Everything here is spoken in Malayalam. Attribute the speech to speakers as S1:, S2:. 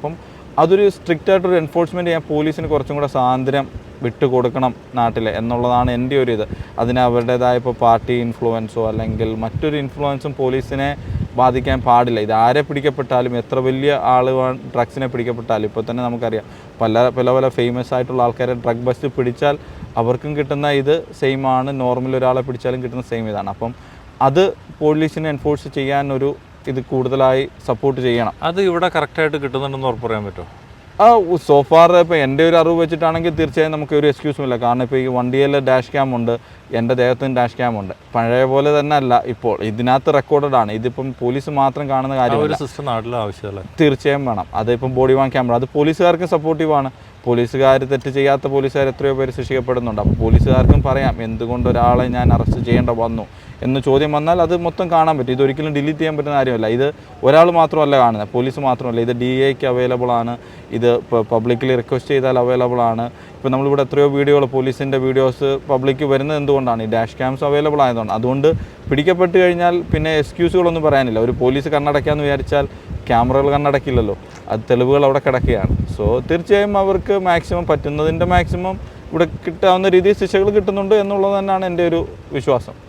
S1: അപ്പം അതൊരു സ്ട്രിക്റ്റ് ആയിട്ടൊരു എൻഫോഴ്സ്മെന്റ് ചെയ്യാൻ പോലീസിന് കുറച്ചും കൂടെ സ്വാതന്ത്ര്യം വിട്ടുകൊടുക്കണം നാട്ടിൽ എന്നുള്ളതാണ് എന്റെ ഒരു ഇത്. അതിന് അവരുടേതായ ഇപ്പോൾ പാർട്ടി ഇൻഫ്ലുവൻസോ അല്ലെങ്കിൽ മറ്റൊരു ഇൻഫ്ലുവൻസും പോലീസിനെ ബാധിക്കാൻ പാടില്ല. ഇത് ആരെ പിടിക്കപ്പെട്ടാലും എത്ര വലിയ ആൾ ഡ്രഗ്സിനെ പിടിക്കപ്പെട്ടാലും ഇപ്പോൾ തന്നെ നമുക്കറിയാം. പല പല പല ഫേമസ് ആയിട്ടുള്ള ആൾക്കാരെ ഡ്രഗ് ബസ്റ്റ് പിടിച്ചാൽ അവർക്കും കിട്ടുന്ന ഇത് സെയിം ആണ്. നോർമൽ ഒരാളെ പിടിച്ചാലും കിട്ടുന്ന സെയിം ഇതാണ്. അപ്പം അത് പോലീസിനെ എൻഫോഴ്സ് ചെയ്യാൻ ഒരു ഇത് കൂടുതലായി സപ്പോർട്ട് ചെയ്യണം.
S2: അത് ഇവിടെ കറക്റ്റായിട്ട് കിട്ടുന്നുണ്ടെന്ന് ഉറപ്പ് പറയാൻ പറ്റുമോ?
S1: ആ സോഫാർ ഇപ്പോൾ എന്റെ ഒരു അറിവ് വെച്ചിട്ടാണെങ്കിൽ തീർച്ചയായും നമുക്ക് ഒരു എക്സ്ക്യൂസും ഇല്ല. കാരണം ഇപ്പോൾ ഈ വണ്ടിയിൽ ഡാഷ് ക്യാം ഉണ്ട് എന്റെ ദേഹത്തിന് ഡാഷ് ക്യാം ഉണ്ട്. പഴയ പോലെ തന്നെ അല്ല ഇപ്പോൾ ഇതിനകത്ത് റെക്കോർഡഡ് ആണ്. ഇതിപ്പം പോലീസ് മാത്രം കാണുന്ന
S2: കാര്യം
S1: കാര്യമല്ല.
S2: ഒരു സിസ്റ്റം നാട്ടിലെ ആവശ്യമല്ലേ.
S1: തീർച്ചയായും വേണം. അതിപ്പം ബോഡി വാൻ ക്യാമറ അത് പോലീസുകാർക്കും സപ്പോർട്ടീവാണ് പോലീസുകാർ തെറ്റ് ചെയ്യാത്ത പോലീസുകാർ എത്രയോ പേര് ശിക്ഷിക്കപ്പെടുന്നുണ്ട്. അപ്പോൾ പോലീസുകാർക്കും പറയാം എന്തുകൊണ്ട് ഒരാളെ ഞാൻ അറസ്റ്റ് ചെയ്യേണ്ട വന്നു? എന്ന് ചോദ്യം വന്നാൽ അത് മൊത്തം കാണാൻ പറ്റും. ഇതൊരിക്കലും ഡിലീറ്റ് ചെയ്യാൻ പറ്റുന്ന കാര്യമല്ല. ഇത് ഒരാൾ മാത്രമല്ല കാണുന്നത്. പോലീസ് മാത്രമല്ല. ഇത് ഡി എക്ക് അവൈലബിൾ ആണ്. ഇത് പബ്ലിക്കലി റിക്വസ്റ്റ് ചെയ്താൽ അവൈലബിൾ ആണ്. ഇപ്പോൾ നമ്മളിവിടെ എത്രയോ വീഡിയോകൾ പോലീസിന്റെ വീഡിയോസ് പബ്ലിക്ക് വരുന്നത് എന്തുകൊണ്ടാണ്? ഈ ഡാഷ് ക്യാംസ് അവൈലബിൾ ആയതുകൊണ്ട്. അതുകൊണ്ട് പിടിക്കപ്പെട്ട് കഴിഞ്ഞാൽ പിന്നെ എക്സ്ക്യൂസുകളൊന്നും പറയാനില്ല. ഒരു പോലീസ് കണ്ണടയ്ക്കാമെന്ന് വിചാരിച്ചാൽ ക്യാമറകൾ കണ്ണടക്കില്ലല്ലോ. അത് തെളിവുകൾ അവിടെ കിടക്കുകയാണ്. സോ തീർച്ചയായും അവർക്ക് മാക്സിമം പറ്റുന്നതിന്റെ മാക്സിമം ഇവിടെ കിട്ടാവുന്ന രീതിയിൽ ശിക്ഷകൾ കിട്ടുന്നുണ്ട് എന്നുള്ളത് തന്നെയാണ് എന്റെ ഒരു വിശ്വാസം.